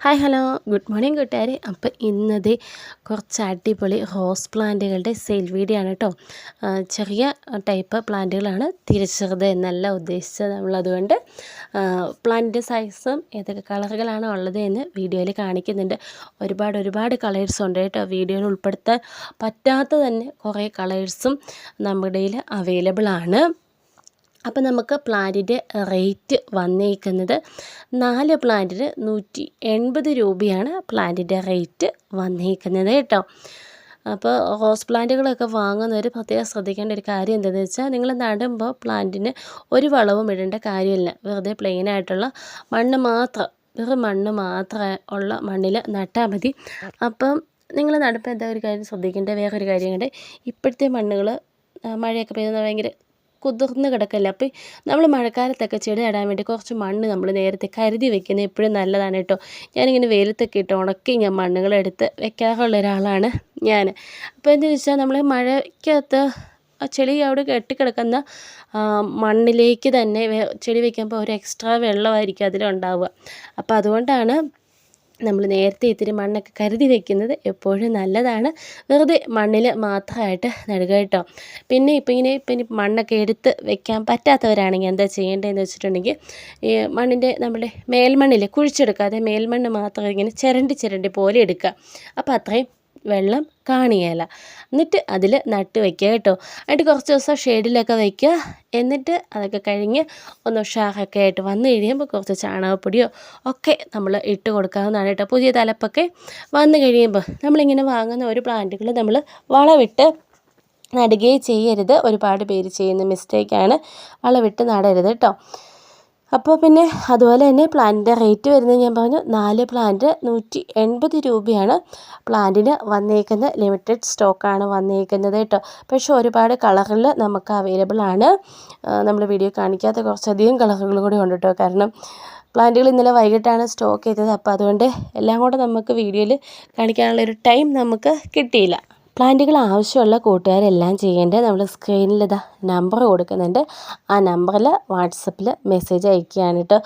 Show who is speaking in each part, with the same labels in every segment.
Speaker 1: Hi hello good morning കൂട്ടുകാരെ. അപ്പോൾ ഇന്നത് കുറച്ച് അടിപൊളി റോസ് പ്ലാന്റുകളുടെ സെയിൽ വീഡിയോ ആണ് കേട്ടോ ചെറിയ ടൈപ്പ് പ്ലാന്റുകളാണ് തിരിച്ചത് എന്നല്ല ഉദ്ദേശിച്ചത് നമ്മളതുകൊണ്ട് പ്ലാന്റിന്റെ സൈസും ഏതൊക്കെ കളറുകളാണ് ഉള്ളത് എന്ന് വീഡിയോയിൽ കാണിക്കുന്നുണ്ട്. ഒരുപാട് ഒരുപാട് കളേഴ്സ് ഉണ്ട് കേട്ടോ വീഡിയോയിൽ ഉൾപ്പെടുത്താൻ പറ്റാത്ത തന്നെ കുറേ കളേഴ്സും നമ്മുടെ കയ്യിൽ അവൈലബിൾ ആണ്. അപ്പോൾ നമുക്ക് പ്ലാന്റിന്റെ റേറ്റ് വന്നേക്കുന്നത് നാല് പ്ലാന്റിന് നൂറ്റി എൺപത് രൂപയാണ് പ്ലാന്റിന്റെ റേറ്റ് വന്നേക്കുന്നത് കേട്ടോ. അപ്പോൾ റോസ് പ്ലാന്റുകളൊക്കെ വാങ്ങുന്നവർ പ്രത്യേകം ശ്രദ്ധിക്കേണ്ട ഒരു കാര്യം എന്താണെന്ന് വെച്ചാൽ നിങ്ങൾ നടുമ്പോൾ പ്ലാന്റിന് ഒരു വളവും ഇടേണ്ട കാര്യമില്ല. വെറുതെ പ്ലെയിൻ ആയിട്ടുള്ള മണ്ണ് മാത്രം വെറും മണ്ണ് മാത്രം ഉള്ള മണ്ണിൽ നട്ടാൽ മതി. അപ്പം നിങ്ങൾ നടുമ്പോൾ എന്താ ഒരു കാര്യം ശ്രദ്ധിക്കേണ്ട വേറൊരു കാര്യം കണ്ട് ഇപ്പോഴത്തെ മണ്ണുകൾ മഴയൊക്കെ പെയ്യുന്ന ഭയങ്കര കുതിർന്ന് കിടക്കല്ലേ. അപ്പോൾ നമ്മൾ മഴക്കാലത്തൊക്കെ ചെടി നടാൻ വേണ്ടി കുറച്ച് മണ്ണ് നമ്മൾ നേരത്തെ കരുതി വെക്കുന്നത് എപ്പോഴും നല്ലതാണ് കേട്ടോ. ഞാനിങ്ങനെ വെയിലത്തൊക്കെ ഇട്ട് ഉണക്കി ഞാൻ മണ്ണുകളെടുത്ത് വെക്കാറുള്ള ഒരാളാണ് ഞാൻ അപ്പോൾ എന്താ വെച്ചാൽ നമ്മൾ മഴയ്ക്കകത്ത് ആ ചെളി അവിടെ കെട്ടിക്കിടക്കുന്ന മണ്ണിലേക്ക് തന്നെ ചെടി വെക്കുമ്പോൾ ഒരു എക്സ്ട്രാ വെള്ളമായിരിക്കും അതിലുണ്ടാവുക. അപ്പോൾ അതുകൊണ്ടാണ് നമ്മൾ നേരത്തെ ഇത്തിരി മണ്ണൊക്കെ കരുതി വെക്കുന്നത് എപ്പോഴും നല്ലതാണ്. വെറുതെ മണ്ണിൽ മാത്രമായിട്ട് നടുക കേട്ടോ. പിന്നെ ഇപ്പം ഇങ്ങനെ ഇപ്പം മണ്ണൊക്കെ എടുത്ത് വെക്കാൻ പറ്റാത്തവരാണെങ്കിൽ എന്താ ചെയ്യേണ്ടതെന്ന് വെച്ചിട്ടുണ്ടെങ്കിൽ ഈ മണ്ണിന്റെ നമ്മുടെ മേൽമണ്ണിൽ കുഴിച്ചെടുക്കാതെ മേൽമണ്ണ് മാത്രം ഇങ്ങനെ ചിരണ്ടി ചിരണ്ടി പോലെ എടുക്കുക. അപ്പോൾ അത്രയും വെള്ളം കാണിയേല. എന്നിട്ട് അതിൽ നട്ട് വയ്ക്കുക കേട്ടോ. എന്നിട്ട് കുറച്ച് ദിവസം ഷെയ്ഡിലൊക്കെ വയ്ക്കുക എന്നിട്ട് അതൊക്കെ കഴിഞ്ഞ് ഒന്ന് ഉഷാറൊക്കെ ആയിട്ട് വന്നു കഴിയുമ്പോൾ കുറച്ച് ചാണകപ്പൊടിയോ ഒക്കെ നമ്മൾ ഇട്ട് കൊടുക്കാവുന്നതാണ് കേട്ടോ. പുതിയ തലപ്പൊക്കെ വന്നു കഴിയുമ്പോൾ നമ്മളിങ്ങനെ വാങ്ങുന്ന ഒരു പ്ലാന്റുകൾ നമ്മൾ വളവിട്ട് നടുകയും ചെയ്യരുത്. ഒരുപാട് പേര് ചെയ്യുന്ന മിസ്റ്റേക്കാണ് വളവിട്ട് നടരുത് കേട്ടോ. അപ്പോൾ പിന്നെ അതുപോലെ തന്നെ പ്ലാന്റിന്റെ റേറ്റ് വരുന്നത് ഞാൻ പറഞ്ഞു നാല് പ്ലാന്റ് നൂറ്റി എൺപത് രൂപയാണ് പ്ലാന്റിന് വന്നേക്കുന്ന ലിമിറ്റഡ് സ്റ്റോക്കാണ് വന്നേക്കുന്നത് കേട്ടോ. പക്ഷേ ഒരുപാട് കളറിൽ നമുക്ക് അവൈലബിൾ ആണ്. നമ്മൾ വീഡിയോ കാണിക്കാത്ത കുറച്ചധികം കളറുകൾ കൂടി ഉണ്ട് കേട്ടോ. കാരണം പ്ലാന്റുകൾ ഇന്നലെ വൈകിട്ടാണ് സ്റ്റോക്ക് ചെയ്തത്. അപ്പോൾ അതുകൊണ്ട് എല്ലാം കൂടെ നമുക്ക് വീഡിയോയിൽ കാണിക്കാനുള്ള ഒരു ടൈം നമുക്ക് കിട്ടിയില്ല. പ്ലാന്റുകൾ ആവശ്യമുള്ള കൂട്ടുകാരെല്ലാം ചെയ്യേണ്ടത് നമ്മൾ സ്ക്രീനിൽ ഇതാ നമ്പർ കൊടുക്കുന്നുണ്ട്. ആ നമ്പറിൽ വാട്സപ്പിൽ മെസ്സേജ് അയക്കുകയാണ് കേട്ടോ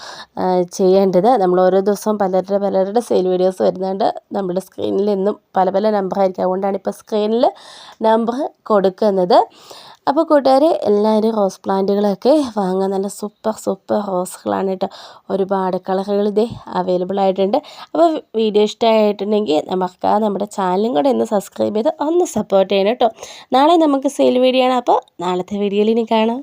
Speaker 1: ചെയ്യേണ്ടത്. നമ്മൾ ഓരോ ദിവസവും പലരുടെ പലരുടെ സെയിൽ വീഡിയോസ് വരുന്നുണ്ട്. നമ്മുടെ സ്ക്രീനിൽ എന്നും പല പല നമ്പറായിരിക്കും അതുകൊണ്ടാണ് ഇപ്പോൾ സ്ക്രീനിൽ നമ്പർ കൊടുക്കുന്നത്. അപ്പോൾ കൂട്ടുകാർ എല്ലാവരും റോസ് പ്ലാന്റുകളൊക്കെ വാങ്ങാൻ നല്ല സൂപ്പർ സൂപ്പർ റോസുകളാണ് കേട്ടോ ഒരുപാട് കളറുകൾ ഇതേ അവൈലബിൾ ആയിട്ടുണ്ട്. അപ്പോൾ വീഡിയോ ഇഷ്ടമായിട്ടുണ്ടെങ്കിൽ നമുക്ക് നമ്മുടെ ചാനലും കൂടെ ഒന്ന് സബ്സ്ക്രൈബ് ചെയ്ത് ഒന്ന് സപ്പോർട്ട് ചെയ്യണം കേട്ടോ നാളെ നമുക്ക് സെയിൽ വീഡിയോ ആണ്. അപ്പോൾ നാളത്തെ വീഡിയോയിൽ ഇനി കാണാം.